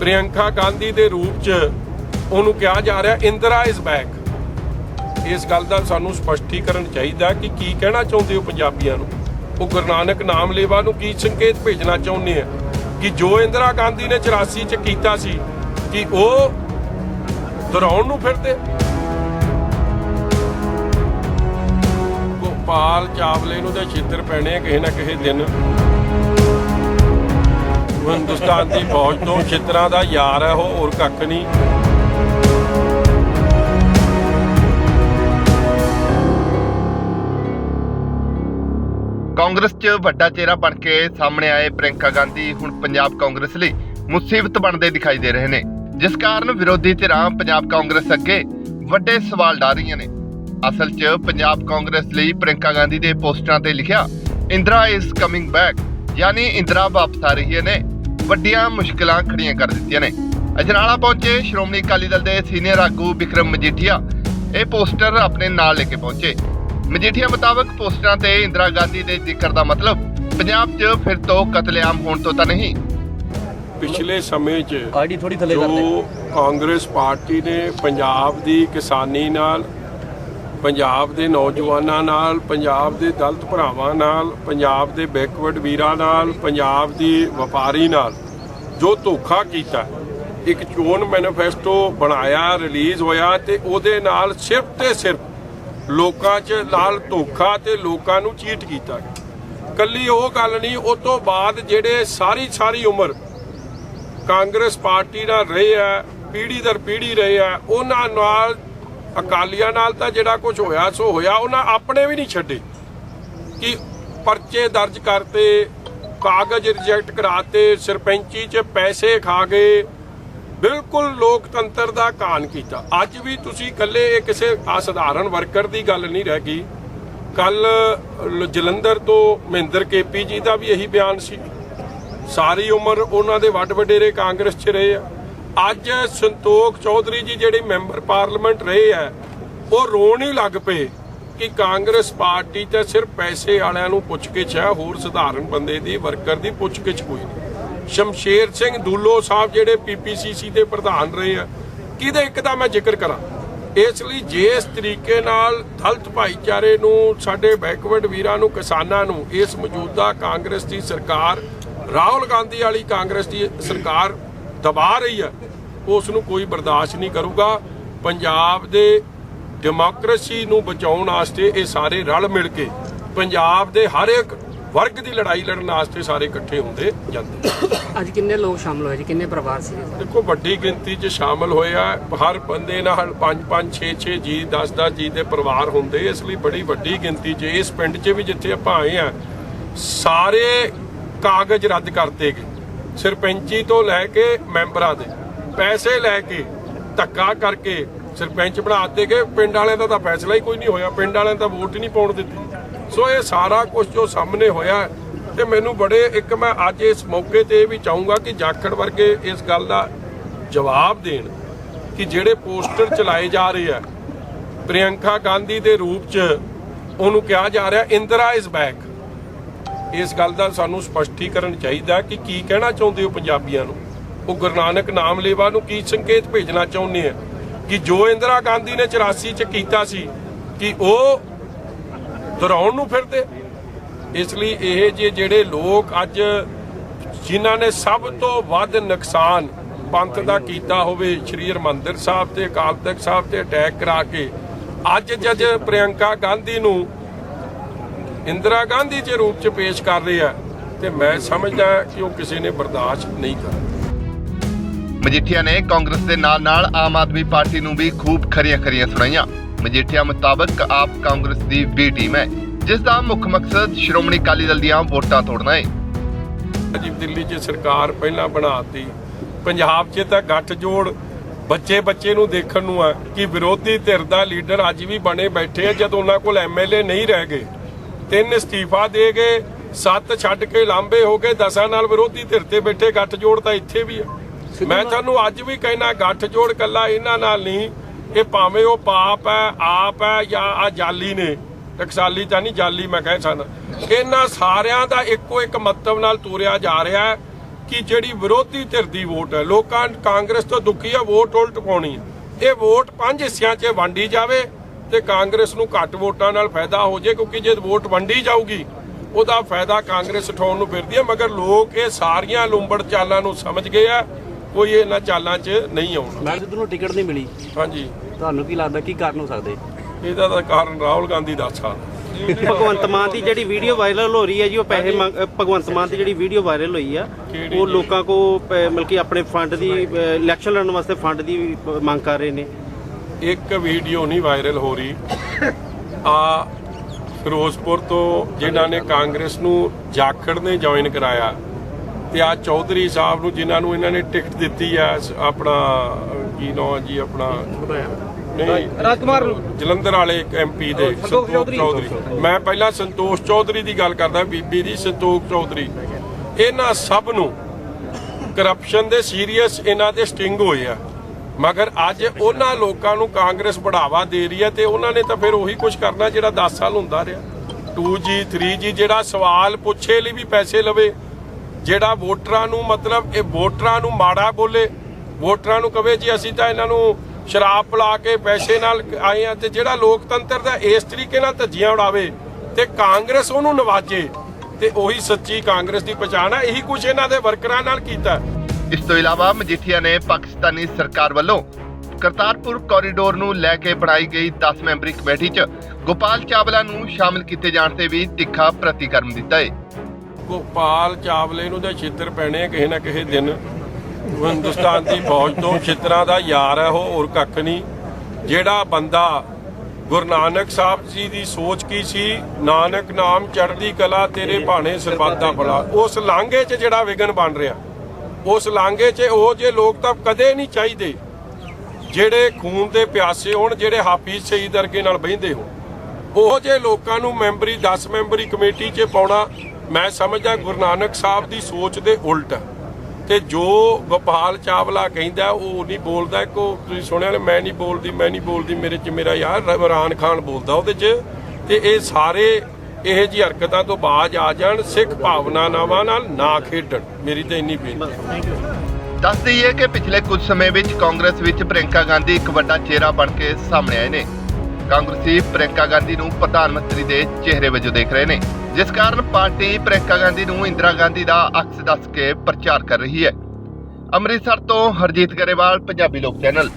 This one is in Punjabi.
ਪ੍ਰਿਯੰਕਾ ਗਾਂਧੀ ਦੇ ਰੂਪ 'ਚ ਉਹਨੂੰ ਕਿਹਾ ਜਾ ਰਿਹਾ ਇੰਦਰਾ ਇਜ਼ ਬੈਕ ਇਸ ਗੱਲ ਦਾ ਸਾਨੂੰ ਸਪਸ਼ਟੀਕਰਨ ਚਾਹੀਦਾ ਕਿ ਕੀ ਕਹਿਣਾ ਚਾਹੁੰਦੇ ਹੋ ਪੰਜਾਬੀਆਂ ਨੂੰ? ਉਹ ਗੁਰੂ ਨਾਨਕ ਨਾਮ ਲੇਵਾ ਨੂੰ ਕੀ ਸੰਕੇਤ ਭੇਜਣਾ ਚਾਹੁੰਦੇ ਆ? ਕਿ ਜੋ ਇੰਦਰਾ ਗਾਂਧੀ ਨੇ 84 ਚ ਕੀਤਾ ਸੀ, ਕਿ ਉਹ ਦੁਹਰਾਉਣ ਨੂੰ ਫਿਰਦੇ? ਗੋਪਾਲ ਚਾਵਲੇ ਨੂੰ ਤਾਂ ਛਿੱਤਰ ਪੈਣੇ ਆ ਕਿਸੇ ਨਾ ਕਿਸੇ ਦਿਨ। ਹਿੰਦੁਸਤਾਨ ਦੀ ਫੌਜ ਤੋਂ ਛਿੱਤਰਾਂ ਦਾ ਯਾਰ ਹੈ, ਉਹ ਹੋਰ ਕੱਖ ਨਹੀਂ। ਕਾਂਗਰਸ 'ਚ ਵੱਡਾ ਚਿਹਰਾ ਬਣ ਕੇ ਸਾਹਮਣੇ ਆਏ ਪ੍ਰਿੰਕਾ ਗਾਂਧੀ, ਹੁਣ ਪੰਜਾਬ ਕਾਂਗਰਸ ਲਈ ਮੁਸੀਬਤ ਬਣਦੇ ਦਿਖਾਈ ਦੇ ਰਹੇ ਨੇ। ਜਿਸ ਕਾਰਨ ਵਿਰੋਧੀ ਧਿਰਾਂ ਪੰਜਾਬ ਕਾਂਗਰਸ ਅੱਗੇ ਵੱਡੇ ਸਵਾਲ ਡਾ ਰਹੀਆਂ ਨੇ। ਅਸਲ 'ਚ ਪੰਜਾਬ ਕਾਂਗਰਸ ਲਈ ਪ੍ਰਿੰਕਾ ਗਾਂਧੀ ਦੇ ਪੋਸਟਰਾਂ ਤੇ ਲਿਖਿਆ, ਇੰਦਰਾ ਇਜ਼ ਕਮਿੰਗ ਬੈਕ ਯਾਨੀ ਇੰਦਰਾ ਵਾਪਸ ਆ ਰਹੀ ਹੈ ਨੇ। ਵੱਡੀਆਂ ਮੁਸ਼ਕਲਾਂ ਖੜੀਆਂ ਕਰ ਦਿੱਤੀਆਂ ਨੇ। ਅਜਨਾਲਾ ਪਹੁੰਚੇ ਸ਼੍ਰੋਮਣੀ ਅਕਾਲੀ ਦਲ ਦੇ ਸੀਨੀਅਰ ਆਗੂ ਵਿਕਰਮ ਮਜੀਠੀਆ। ਇਹ ਪੋਸਟਰ ਆਪਣੇ ਨਾਲ ਲੈ ਕੇ ਪਹੁੰਚੇ। ਮਜੀਠੀਆ ਮੁਤਾਬਕ ਪੋਸਟਰਾਂ ਤੇ ਇੰਦਰਾ ਗਾਂਧੀ ਦੇ ਜ਼ਿਕਰ ਦਾ ਮਤਲਬ ਪੰਜਾਬ 'ਚ ਫਿਰ ਤੋਂ ਕਤਲੇਆਮ ਹੋਣ ਤੋਂ ਤਾਂ ਨਹੀਂ। ਪਿਛਲੇ ਸਮੇਂ 'ਚ ਆਈਡੀ ਥੋੜੀ ਥੱਲੇ ਕਰ ਦੇ। ਕਾਂਗਰਸ ਪਾਰਟੀ ਨੇ ਪੰਜਾਬ ਦੀ ਕਿਸਾਨੀ ਨਾਲ ਪੰਜਾਬ ਦੇ ਨੌਜਵਾਨਾਂ ਨਾਲ ਪੰਜਾਬ ਦੇ ਦਲਿਤ ਭਰਾਵਾਂ ਨਾਲ ਪੰਜਾਬ ਦੇ ਬੈਕਵਰਡ ਵੀਰਾਂ ਨਾਲ ਪੰਜਾਬ ਦੀ ਵਪਾਰੀ ਨਾਲ ਜੋ ਧੋਖਾ ਕੀਤਾ। ਇੱਕ ਚੋਣ ਮੈਨੀਫੈਸਟੋ ਬਣਾਇਆ, ਰਿਲੀਜ਼ ਹੋਇਆ ਤੇ ਉਹਦੇ ਨਾਲ ਸਿਰਫ ਤੇ ਸਿਰਫ ਲੋਕਾਂ 'ਚ ਨਾਲ ਧੋਖਾ ਤੇ ਲੋਕਾਂ ਨੂੰ ਚੀਟ ਕੀਤਾ। ਗਿਆ ਕੱਲੀ ਉਹ ਗੱਲ ਨਹੀਂ ਉਸ ਤੋਂ ਬਾਅਦ ਜਿਹੜੇ ਸਾਰੀ ਸਾਰੀ ਉਮਰ ਕਾਂਗਰਸ ਪਾਰਟੀ ਨਾਲ ਰਹੇ ਆ, ਪੀੜ੍ਹੀ ਦਰ ਪੀੜ੍ਹੀ ਰਹੇ ਆ, ਉਹਨਾਂ ਨਾਲ, ਅਕਾਲੀਆਂ ਨਾਲ ਤਾਂ ਜਿਹੜਾ ਕੁਝ ਹੋਇਆ ਸੋ ਹੋਇਆ, ਉਹਨਾਂ ਆਪਣੇ ਵੀ ਨਹੀਂ ਛੱਡੇ ਕਿ ਪਰਚੇ ਦਰਜ ਕਰਤੇ ਕਾਗਜ਼ ਰਿਜੈਕਟ ਕਰਾਤੇ, ਸਰਪੰਚੀ 'ਚ ਪੈਸੇ ਖਾ ਗਏ। ਬਿਲਕੁਲ ਲੋਕਤੰਤਰ ਦਾ ਕਾਨ ਕੀਤਾ। ਅੱਜ ਵੀ ਤੁਸੀਂ ਇਕੱਲੇ ਇਹ ਕਿਸੇ ਅਸਧਾਰਨ ਵਰਕਰ ਦੀ ਗੱਲ ਨਹੀਂ ਰਹਿ ਗਈ। ਕੱਲ ਜਲੰਧਰ ਤੋਂ ਮਹਿੰਦਰ ਕੇਪੀ ਜੀ ਦਾ ਵੀ ਇਹੀ ਬਿਆਨ ਸੀ। ਸਾਰੀ ਉਮਰ ਉਹਨਾਂ ਦੇ ਵੱਡ ਵਡੇਰੇ ਕਾਂਗਰਸ 'ਚ ਰਹੇ ਆ। ਅੱਜ ਸੰਤੋਖ ਚੌਧਰੀ ਜੀ ਜਿਹੜੇ ਮੈਂਬਰ ਪਾਰਲੀਮੈਂਟ ਰਹੇ ਆ, ਉਹ ਰੋਣ ਹੀ ਲੱਗ ਪਏ। ਕਿ ਕਾਂਗਰਸ ਪਾਰਟੀ ਤਾਂ ਸਿਰਫ ਪੈਸੇ ਵਾਲਿਆਂ ਨੂੰ ਪੁੱਛਗਿੱਛ ਹੈ, ਹੋਰ ਸਧਾਰਨ ਬੰਦੇ ਦੀ, ਵਰਕਰ ਦੀ ਪੁੱਛਗਿੱਛ ਕੋਈ ਨਹੀਂ। ਸ਼ਮਸ਼ੇਰ ਸਿੰਘ ਦੂਲੋ ਸਾਹਿਬ ਜਿਹੜੇ ਪੀਪੀਸੀਸੀ ਦੇ ਪ੍ਰਧਾਨ ਰਹੇ ਆ, ਕਿਹਦੇ ਇੱਕ ਦਾ ਮੈਂ ਜ਼ਿਕਰ ਕਰਾਂ? ਇਸ ਲਈ ਜਿਸ ਤਰੀਕੇ ਨਾਲ ਦਲਿਤ ਭਾਈਚਾਰੇ ਨੂੰ, ਸਾਡੇ ਬੈਕਵਰਡ ਵੀਰਾਂ ਨੂੰ, ਕਿਸਾਨਾਂ ਨੂੰ, ਇਸ ਮੌਜੂਦਾ ਕਾਂਗਰਸ ਦੀ ਸਰਕਾਰ, ਰਾਹੁਲ ਗਾਂਧੀ ਵਾਲੀ ਕਾਂਗਰਸ ਦੀ ਸਰਕਾਰ ਦਬਾ ਰਹੀ ਹੈ ਉਸ ਨੂੰ ਕੋਈ ਬਰਦਾਸ਼ਤ ਨਹੀਂ ਕਰੂਗਾ। ਪੰਜਾਬ ਦੇ ਡੈਮੋਕ੍ਰੇਸੀ ਨੂੰ ਬਚਾਉਣ ਵਾਸਤੇ ਇਹ ਸਾਰੇ ਰਲ ਮਿਲ ਕੇ ਪੰਜਾਬ ਦੇ ਹਰ ਇੱਕ ਵਰਗ ਦੀ ਲੜਾਈ ਲੜਨ ਵਾਸਤੇ ਸਾਰੇ ਇਕੱਠੇ ਹੁੰਦੇ ਜਾਂਦੇ। ਅੱਜ ਕਿੰਨੇ ਲੋਕ ਸ਼ਾਮਲ ਹੋਏ ਜੀ? ਕਿੰਨੇ ਪਰਿਵਾਰ ਸੀਗੇ? ਦੇਖੋ ਵੱਡੀ ਗਿਣਤੀ 'ਚ ਸ਼ਾਮਲ ਹੋਏ ਆ। ਹਰ ਬੰਦੇ ਨਾਲ 5 5 6 6 ਜੀ 10 10 ਜੀ ਦੇ ਪਰਿਵਾਰ ਹੁੰਦੇ। ਇਸ ਲਈ ਬੜੀ ਵੱਡੀ ਗਿਣਤੀ 'ਚ ਇਸ ਪਿੰਡ 'ਚ ਵੀ ਜਿੱਥੇ ਆਪਾਂ ਆਏ ਆ ਸਾਰੇ ਕਾਗਜ਼ ਰੱਦ ਕਰਤੇ ਗਏ। ਸਰਪੰਚੀ ਤੋਂ ਲੈ ਕੇ ਮੈਂਬਰਾਂ ਦੇ ਪੈਸੇ ਲੈ ਕੇ ਧੱਕਾ ਕਰਕੇ ਸਰਪੰਚ ਬਣਾ ਦਿੱਤੇ ਗਏ, ਪਿੰਡ ਵਾਲਿਆਂ ਦਾ ਤਾਂ ਫੈਸਲਾ ਹੀ ਕੋਈ ਨਹੀਂ ਹੋਇਆ, ਪਿੰਡ ਵਾਲਿਆਂ ਤਾਂ ਵੋਟ ਹੀ ਨਹੀਂ ਪਾਉਣ ਦਿੱਤੀ। ਸੋ ਇਹ ਸਾਰਾ ਕੁਝ ਜੋ ਸਾਹਮਣੇ ਹੋਇਆ ਤੇ ਮੈਨੂੰ ਬੜੇ, ਇੱਕ ਮੈਂ ਅੱਜ ਇਸ ਮੌਕੇ ਤੇ ਇਹ ਵੀ ਚਾਹੂੰਗਾ ਕਿ ਜਾਖੜ ਵਰਗੇ ਇਸ ਗੱਲ ਦਾ ਜਵਾਬ ਦੇਣ ਕਿ ਜਿਹੜੇ ਪੋਸਟਰ ਚਲਾਏ ਜਾ ਰਹੇ ਆ, ਪ੍ਰਿਯੰਕਾ ਗਾਂਧੀ ਦੇ ਰੂਪ 'ਚ ਉਹਨੂੰ ਕਿਹਾ ਜਾ ਰਿਹਾ, ਇੰਦਰਾ ਇਜ਼ ਬੈਕ ਇਸ ਗੱਲ ਦਾ ਸਾਨੂੰ ਸਪਸ਼ਟੀਕਰਨ ਚਾਹੀਦਾ ਕਿ ਕੀ ਕਹਿਣਾ ਚਾਹੁੰਦੇ ਹੋ ਪੰਜਾਬੀਆਂ ਨੂੰ? ਉਹ ਗੁਰੂ ਨਾਨਕ ਨਾਮ ਲੇਵਾ ਨੂੰ ਕੀ ਸੰਕੇਤ ਭੇਜਣਾ ਚਾਹੁੰਦੇ ਆ? ਕਿ ਜੋ ਇੰਦਰਾ ਗਾਂਧੀ ਨੇ 84 ਚ ਕੀਤਾ ਸੀ, ਕਿ ਉਹ ਦੁਹਰਾਉਣ ਨੂੰ ਫਿਰਦੇ। ਇਸ ਲਈ ਇਹ ਜੇ ਜਿਹੜੇ ਲੋਕ ਅੱਜ ਜਿਨ੍ਹਾਂ ਨੇ ਸਭ ਤੋਂ ਵੱਧ ਨੁਕਸਾਨ ਪੰਥ ਦਾ ਕੀਤਾ ਹੋਵੇ, ਸ਼੍ਰੀ ਹਰਿਮੰਦਰ ਸਾਹਿਬ ਤੇ ਅਕਾਲ ਤਖਤ ਸਾਹਿਬ ਤੇ ਅਟੈਕ ਕਰਾ ਕੇ, ਅੱਜ ਜਦ ਪ੍ਰਿਯੰਕਾ ਗਾਂਧੀ ਨੂੰ ਇੰਦਰਾ ਗਾਂਧੀ ਦੇ ਰੂਪ ਚ ਪੇਸ਼ ਕਰ ਰਹੇ ਆ, ਤੇ ਮੈਂ ਸਮਝਦਾ ਕਿ ਉਹ ਕਿਸੇ ਨੇ ਬਰਦਾਸ਼ਤ ਨਹੀਂ ਕਰਨਾ ਮਜੀਠੀਆ ਨੇ ਕਾਂਗਰਸ ਦੇ ਨਾਲ-ਨਾਲ ਆਮ ਆਦਮੀ ਪਾਰਟੀ ਨੂੰ ਵੀ ਖੂਬ ਖਰੀਆਂ-ਖਰੀਆਂ ਸੁਣਾਈਆਂ। ਮਜੀਠੀਆ ਮੁਤਾਬਕ ਆਪ ਕਾਂਗਰਸ ਦੀ ਬੀ ਟੀਮ ਹੈ, ਜਿਸ ਦਾ ਮੁੱਖ ਮਕਸਦ ਸ਼੍ਰੋਮਣੀ ਅਕਾਲੀ ਦਲ ਦੀਆਂ ਵੋਟਾਂ ਤੋੜਨਾ ਹੈ। ਅਜੀ ਦਿੱਲੀ 'ਚ ਸਰਕਾਰ ਪਹਿਲਾਂ ਬਣਾਤੀ। ਪੰਜਾਬ 'ਚ ਤਾਂ ਗੱਠ ਜੋੜ ਬੱਚੇ ਬੱਚੇ ਨੂੰ ਦੇਖਣ ਨੂੰ ਆ ਕਿ ਵਿਰੋਧੀ ਧਿਰ ਦਾ ਲੀਡਰ ਅੱਜ ਵੀ ਬਣੇ ਬੈਠੇ ਆ, ਜਦ ਉਹਨਾਂ ਕੋਲ ਐਮਐਲਏ ਨਹੀਂ ਰਹਿ ਗਏ। ਤਿੰਨ ਅਸਤੀਫਾ ਦੇ ਗਏ, ਸੱਤ ਛੱਡ ਕੇ ਲਾਂਬੇ ਹੋ ਗਏ, ਦਸਾਂ ਨਾਲ ਵਿਰੋਧੀ ਧਿਰ ਤੇ ਬੈਠੇ ਗੱਠ ਜੋੜ ਤਾਂ ਇੱਥੇ ਵੀ ਆ। ਮੈਂ ਤੁਹਾਨੂੰ ਅੱਜ ਵੀ ਕਹਿਣਾ ਗੱਠ ਜੋੜ ਕੱਲਾ ਇਹਨਾਂ ਨਾਲ ਨਹੀਂ। ਇਹ ਭਾਵੇਂ ਉਹ ਪਾਪ ਹੈ ਆਪ ਹੈ ਜਾਂ ਆ ਜਾਲੀ ਨੇ। ਟਕਸਾਲੀ ਤਾਂ ਨਹੀਂ ਜਾਲੀ ਮੈਂ ਕਹਿ ਸਕਦਾ। ਇਹਨਾਂ ਸਾਰਿਆਂ ਦਾ ਇੱਕੋ ਇੱਕ ਮਤਲਬ ਨਾਲ ਤੋਰਿਆ ਜਾ ਰਿਹਾ ਹੈ ਬਾਕੀ ਜਿਹੜੀ ਵਿਰੋਧੀ ਧਿਰ ਦੀ ਵੋਟ ਹੈ ਲੋਕਾਂ ਕਾਂਗਰਸ ਤੋਂ ਦੁਖੀ ਆ ਵੋਟ ਉਲਟ ਪਾਉਣੀ ਹੈ ਇਹ ਵੋਟ ਪੰਜ ਹਿੱਸਿਆਂ 'ਚ ਵੰਡੀ ਜਾਵੇ ਤੇ ਕਾਂਗਰਸ ਨੂੰ ਘੱਟ ਵੋਟਾਂ ਨਾਲ ਫਾਇਦਾ ਹੋ ਜੇ ਕਿਉਂਕਿ ਜੇ ਵੋਟ ਵੰਡੀ ਜਾਊਗੀ ਉਹਦਾ ਫਾਇਦਾ ਕਾਂਗਰਸ ਉਠਾਉਣ ਨੂੰ ਫਿਰਦੀ ਹੈ। ਮਗਰ ਲੋਕ ਇਹ ਸਾਰੀਆਂ ਲੁੰਬੜ ਚਾਲਾਂ ਨੂੰ ਸਮਝ ਗਏ ਆ ਕੋਈ ਇਹਨਾਂ ਚਾਲਾਂ 'ਚ ਨਹੀਂ ਆਉਣਾ। ਮੈਡਮ ਸਿੱਧੂ ਨੂੰ ਟਿਕਟ ਨਹੀਂ ਮਿਲੀ। ਹਾਂਜੀ। ਤੁਹਾਨੂੰ ਕੀ ਲੱਗਦਾ ਕੀ ਕਾਰਨ ਹੋ ਸਕਦੇ? ਇਹਦਾ ਤਾਂ ਕਾਰਨ ਰਾਹੁਲ ਗਾਂਧੀ ਦਾ ਸਕਦਾ ਭਗਵੰਤ ਮਾਨ ਦੀ ਜਿਹੜੀ ਵੀਡੀਓ ਵਾਇਰਲ ਹੋ ਰਹੀ ਹੈ ਜੀ ਉਹ ਪੈਸੇ ਮੰਗ ਅ, ਭਗਵੰਤ ਮਾਨ ਦੀ ਜਿਹੜੀ ਵੀਡੀਓ ਵਾਇਰਲ ਹੋਈ ਆ ਉਹ? ਲੋਕਾਂ ਕੋ ਮਤਲਬ ਕਿ ਆਪਣੇ ਫੰਡ ਦੀ ਇਲੈਕਸ਼ਨ ਲੜਨ ਵਾਸਤੇ ਫੰਡ ਦੀ ਅ, ਮੰਗ ਕਰ ਰਹੇ ਨੇ। ਇੱਕ ਵੀਡੀਓ ਨਹੀਂ ਵਾਇਰਲ ਹੋ ਰਹੀ। ਆ ਫਿਰੋਜ਼ਪੁਰ ਤੋਂ ਜਿਨ੍ਹਾਂ ਨੇ ਕਾਂਗਰਸ ਨੂੰ ਜਾਖੜ ਨੇ ਜੁਆਇਨ ਕਰਾਇਆ ਤੇ ਆ ਚੌਧਰੀ ਸਾਹਿਬ ਨੂੰ ਜਿਨ੍ਹਾਂ ਨੂੰ ਇਹਨਾਂ ਨੇ ਟਿਕਟ ਦਿੱਤੀ ਆ ਆਪਣਾ ਕੀ ਨਾਮ ਹੈ ਜੀ ਆਪਣਾ? ਨਹੀਂ। ਰਾਜਕੁਮਾਰ ਜਲੰਧਰ ਵਾਲੇ ਇੱਕ ਐਮਪੀ ਦੇ ਸੰਤੋਖ ਚੌਧਰੀ। ਮੈਂ ਪਹਿਲਾਂ ਸੰਤੋਸ਼ ਚੌਧਰੀ ਦੀ ਗੱਲ ਕਰਦਾ ਬੀਬੀ ਦੀ ਸੰਤੋਖ ਚੌਧਰੀ। ਇਹਨਾਂ ਸਭ ਨੂੰ ਕਰਪਸ਼ਨ ਦੇ ਸੀਰੀਅਸ ਇਹਨਾਂ ਦੇ ਸਟਿੰਗ ਹੋਏ ਆ। ਮਗਰ ਅੱਜ ਉਹਨਾਂ ਲੋਕਾਂ ਨੂੰ ਕਾਂਗਰਸ ਬੜਾਵਾ ਦੇ ਰਹੀ ਹੈ ਤੇ ਉਹਨਾਂ ਨੇ ਤਾਂ ਫਿਰ ਉਹੀ ਕੁਝ ਕਰਨਾ ਜਿਹੜਾ 10 ਸਾਲ ਹੁੰਦਾ ਰਿਹਾ। 2G 3G ਜਿਹੜਾ ਸਵਾਲ ਪੁੱਛੇ ਲਈ ਵੀ ਪੈਸੇ ਲਵੇ ਜਿਹੜਾ ਵੋਟਰਾਂ ਨੂੰ ਮਤਲਬ ਇਹ ਵੋਟਰਾਂ ਨੂੰ ਮਾੜਾ ਬੋਲੇ, ਵੋਟਰਾਂ ਨੂੰ ਕਵੇ ਜੀ, ਅਸੀਂ ਤਾਂ ਇਹਨਾਂ ਨੂੰ ਸ਼ਰਾਬ ਪਿਲਾ ਕੇ ਪੈਸੇ ਨਾਲ ਆਏ ਆ ਤੇ ਜਿਹੜਾ ਲੋਕਤੰਤਰ ਦਾ ਇਸ ਤਰੀਕੇ ਨਾਲ ਧੱਜੀਆਂ ਉਡਾਵੇ ਤੇ ਕਾਂਗਰਸ ਉਹਨੂੰ ਨਵਾਜੇ ਤੇ ਉਹੀ ਸੱਚੀ ਕਾਂਗਰਸ ਦੀ ਪਛਾਣ ਹੈ ਇਹੀ ਕੁਝ ਇਹਨਾਂ ਦੇ ਵਰਕਰਾਂ ਨਾਲ ਕੀਤਾ। ਇਸ ਤੋਂ ਇਲਾਵਾ ਮਜੀਠੀਆ ਨੇ ਪਾਕਿਸਤਾਨੀ ਸਰਕਾਰ ਵੱਲੋਂ ਕਰਤਾਰਪੁਰ ਕੋਰੀਡੋਰ ਨੂੰ ਲੈ ਕੇ ਬਣਾਈ ਗਈ 10 ਮੈਂਬਰੀ ਕਮੇਟੀ 'ਚ ਗੋਪਾਲ ਚਾਵਲਾ ਨੂੰ ਸ਼ਾਮਲ ਕੀਤੇ ਜਾਣ ਤੇ ਵੀ ਤਿੱਖਾ ਪ੍ਰਤੀਕਰਮ ਦਿੱਤਾ ਹੈ ਗੋਪਾਲ ਚਾਵਲੇ ਨੂੰ ਤਾਂ ਛਿੱਤਰ ਪੈਣੇ ਕਿਸੇ ਨਾ ਕਿਸੇ ਦਿਨ। ਹਿੰਦੁਸਤਾਨ ਦੀ ਫੌਜ ਤੋਂ ਛਿੱਤਰਾਂ ਦਾ ਯਾਰ ਹੈ ਉਹ ਹੋਰ ਕੱਖ ਨਹੀਂ। ਜਿਹੜਾ ਬੰਦਾ ਗੁਰੂ ਨਾਨਕ ਸਾਹਿਬ ਜੀ ਦੀ ਸੋਚ ਕੀ ਸੀ? ਨਾਨਕ ਨਾਮ ਚੜ੍ਹਦੀ ਕਲਾ ਤੇਰੇ ਭਾਣੇ ਸਰਬੱਤ ਦਾ ਭਲਾ। ਉਸ ਲਾਂਘੇ 'ਚ ਜਿਹੜਾ ਵਿਗਨ ਬਣ ਰਿਹਾ ਉਸ ਲਾਂਘੇ 'ਚ ਉਹ ਜੇ ਲੋਕ ਤਾਂ ਕਦੇ ਨਹੀਂ ਚਾਹੀਦੇ ਜਿਹੜੇ ਖੂਨ ਦੇ ਪਿਆਸੇ ਹੋਣ ਜਿਹੜੇ ਹਾਫਿਜ਼ ਸ਼ਹੀਦ ਵਰਗੇ ਨਾਲ ਬਹਿੰਦੇ ਹੋਣ। ਉਹ ਜੇ ਲੋਕਾਂ ਨੂੰ ਮੈਂਬਰੀ 10 ਮੈਂਬਰੀ ਕਮੇਟੀ 'ਚ ਪਾਉਣਾ ਮੈਂ ਸਮਝਦਾ ਗੁਰੂ ਨਾਨਕ ਸਾਹਿਬ ਦੀ ਸੋਚ ਦੇ ਉਲਟ ਹੈ। ਤੇ ਜੋ ਗੋਪਾਲ ਚਾਵਲਾ ਕਹਿੰਦਾ, ਉਹ ਨਹੀਂ ਬੋਲਦਾ। ਕੋ ਤੁਸੀਂ ਸੁਣਿਆ ਨਾ, ਮੈਂ ਨਹੀਂ ਬੋਲਦੀ, ਮੈਂ ਨਹੀਂ ਬੋਲਦੀ, ਮੇਰੇ 'ਚ ਮੇਰਾ ਯਾਰ ਇਮਰਾਨ ਖਾਨ ਬੋਲਦਾ ਉਹਦੇ 'ਚ। ਤੇ ਇਹ ਸਾਰੇ ਇਹ ਜੀ ਹਰਕਤਾਂ ਤੋਂ ਬਾਜ ਆ ਜਾਣ, ਸਿੱਖ ਭਾਵਨਾਵਾਂ ਨਾਲ ਨਾ ਖੇਡਣ। ਮੇਰੀ ਤਾਂ ਇੰਨੀ ਬੇਨਤੀ ਹੈ। ਦੱਸ ਦਈਏ ਕਿ ਪਿਛਲੇ ਕੁਝ ਸਮੇਂ ਵਿੱਚ ਕਾਂਗਰਸ ਵਿੱਚ ਪ੍ਰਿੰਕਾ ਗਾਂਧੀ ਇੱਕ ਵੱਡਾ ਚਿਹਰਾ ਬਣ ਕੇ ਸਾਹਮਣੇ ਆਏ ਨੇ। ਕਾਂਗਰਸੀ ਪ੍ਰਿੰਕਾ ਗਾਂਧੀ ਨੂੰ ਪ੍ਰਧਾਨ ਮੰਤਰੀ ਦੇ ਚਿਹਰੇ ਵਜੋਂ ਦੇਖ ਰਹੇ ਨੇ। ਜਿਸ ਕਾਰਨ ਪਾਰਟੀ ਪ੍ਰਿੰਕਾ ਗਾਂਧੀ ਨੂੰ ਇੰਦਰਾ ਗਾਂਧੀ ਦਾ ਅਕਸ ਦੱਸ ਕੇ ਪ੍ਰਚਾਰ ਕਰ ਰਹੀ ਹੈ। ਅੰਮ੍ਰਿਤਸਰ ਤੋਂ ਹਰਜੀਤ ਗਰੇਵਾਲ, ਪੰਜਾਬੀ ਲੋਕ ਚੈਨਲ।